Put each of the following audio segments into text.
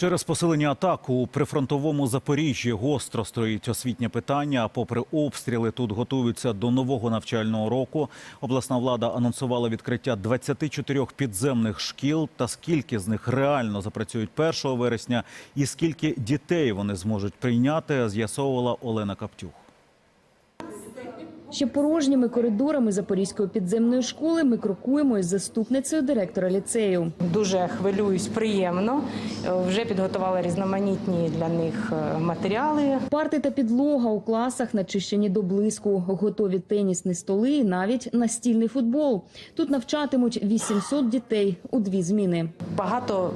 Через посилення атак у прифронтовому Запоріжжі гостро стоїть освітнє питання. Попри обстріли, тут готуються до нового навчального року. Обласна влада анонсувала відкриття 24 підземних шкіл. Та скільки з них реально запрацюють 1 вересня, і скільки дітей вони зможуть прийняти, з'ясовувала Олена Каптюх. Ще порожніми коридорами Запорізької підземної школи ми крокуємо із заступницею директора ліцею. Дуже хвилююсь, приємно. Е, Вже підготувала різноманітні для них е, матеріали. Парти та підлога у класах начищені до блиску, готові тенісні столи і навіть настільний футбол. Тут навчатимуть 800 дітей у дві зміни. Багато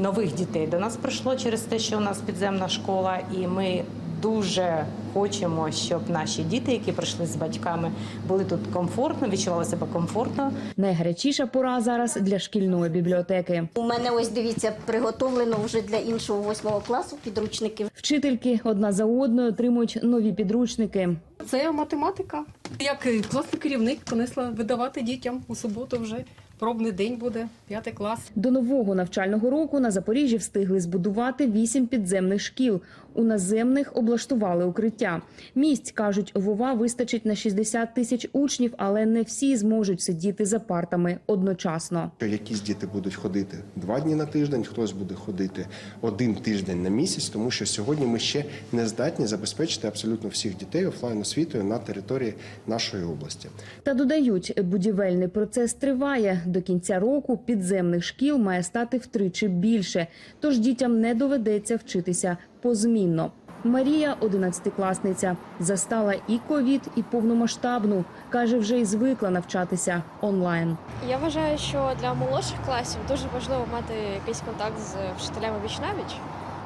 нових дітей до нас прийшло через те, що у нас підземна школа, і ми дуже хочемо, щоб наші діти, які прийшли з батьками, були тут комфортно, відчували себе комфортно. Найгарячіша пора зараз для шкільної бібліотеки. У мене ось дивіться, приготовлено вже для іншого восьмого класу підручники. Вчительки одна за одною отримують нові підручники. Це математика. Як класний керівник понесла видавати дітям у суботу вже пробний день буде, п'ятий клас. До нового навчального року на Запоріжжі встигли збудувати вісім підземних шкіл. У наземних облаштували укриття. Місць кажуть, вова вистачить на 60 тисяч учнів, але не всі зможуть сидіти за партами одночасно. Якісь діти будуть ходити два дні на тиждень, хтось буде ходити один тиждень на місяць, тому що сьогодні ми ще не здатні забезпечити абсолютно всіх дітей офлайн освітою на території нашої області. Та додають, будівельний процес триває. До кінця року підземних шкіл має стати втричі більше, тож дітям не доведеться вчитися позмінно. Марія, одинадцятикласниця, застала і ковід, і повномасштабну. каже, вже й звикла навчатися онлайн. Я вважаю, що для молодших класів дуже важливо мати якийсь контакт з вчителями віч навіч.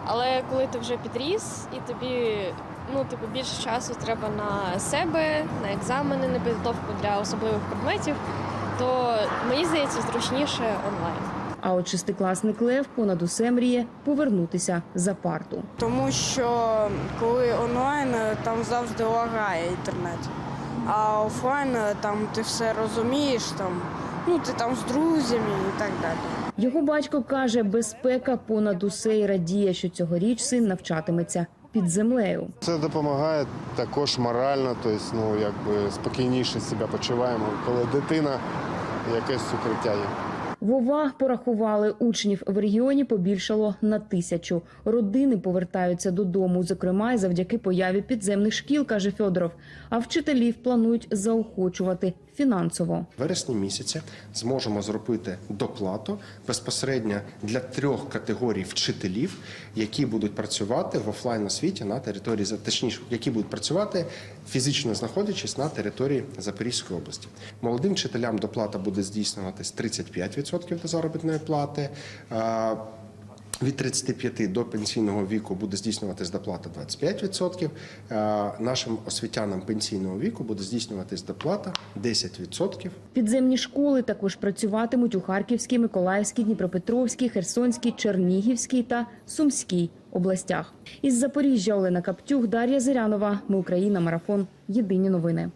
Але коли ти вже підріс і тобі ну типу більше часу треба на себе, на екзамени, на підготовку для особливих предметів, то мені здається зручніше онлайн. А от шестикласник Лев понад усе мріє повернутися за парту. Тому що коли онлайн там завжди лагає інтернет. А офлайн там ти все розумієш, там ну ти там з друзями і так далі. Його батько каже, безпека понад усе і радіє, що цьогоріч син навчатиметься під землею. Це допомагає також морально, тобто, ну, якби спокійніше себе почуваємо, коли дитина якесь укриття є. Вова порахували учнів в регіоні побільшало на тисячу. Родини повертаються додому, зокрема й завдяки появі підземних шкіл, каже Федоров. А вчителів планують заохочувати фінансово. Вересні місяці зможемо зробити доплату безпосередньо для трьох категорій вчителів, які будуть працювати в офлайн освіті на території точніше, які будуть працювати фізично знаходячись на території Запорізької області. Молодим вчителям доплата буде здійснюватись 35% до заробітної плати. А, від 35 до пенсійного віку буде здійснюватись доплата 25%. Е, Нашим освітянам пенсійного віку буде здійснюватись доплата 10%. Підземні школи також працюватимуть у Харківській, Миколаївській, Дніпропетровській, Херсонській, Чернігівській та Сумській областях. Із Запоріжжя Олена Каптюх, Дар'я Зирянова. Ми Україна. Марафон. Єдині новини.